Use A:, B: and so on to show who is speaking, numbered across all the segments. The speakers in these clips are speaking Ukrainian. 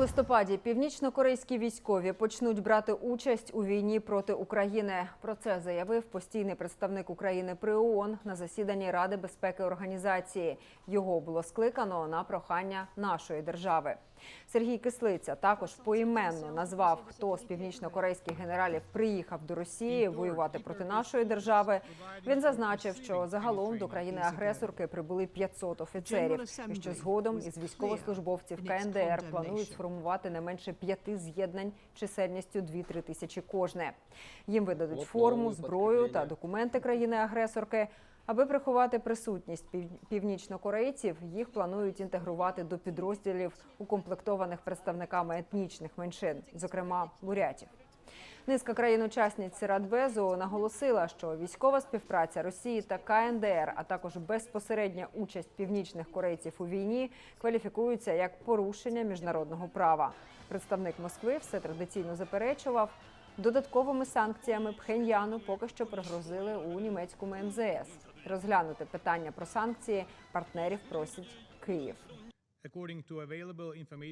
A: листопаді північно-корейські військові почнуть брати участь у війні проти України. Про це заявив постійний представник України при ООН на засіданні Ради безпеки організації. Його було скликано на прохання нашої держави. Сергій Кислиця також поіменно назвав, хто з північно-корейських генералів приїхав до Росії воювати проти нашої держави. Він зазначив, що загалом до країни-агресорки прибули 500 офіцерів, і що згодом із військовослужбовців КНДР планують сформувати не менше п'яти з'єднань чисельністю 2-3 тисячі кожне. Їм видадуть форму, зброю та документи країни-агресорки. Аби приховати присутність пів- північнокорейців, їх планують інтегрувати до підрозділів, укомплектованих представниками етнічних меншин, зокрема бурятів. Низка країн-учасниць Радбезу наголосила, що військова співпраця Росії та КНДР, а також безпосередня участь північних корейців у війні кваліфікуються як порушення міжнародного права. Представник Москви все традиційно заперечував. Додатковими санкціями Пхеньяну поки що пригрозили у німецькому МЗС. Розглянути питання про санкції партнерів просить Київ.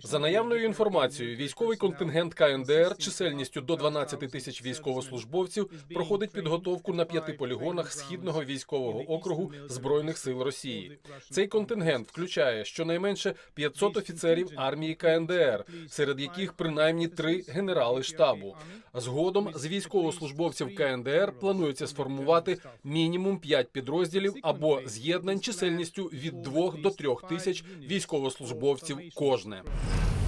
B: За наявною інформацією, військовий контингент КНДР чисельністю до 12 тисяч військовослужбовців проходить підготовку на п'яти полігонах східного військового округу збройних сил Росії. Цей контингент включає щонайменше 500 офіцерів армії КНДР, серед яких принаймні три генерали штабу. Згодом з військовослужбовців КНДР планується сформувати мінімум 5 підрозділів або з'єднань чисельністю від 2 до 3 тисяч військовослужбовців кожне.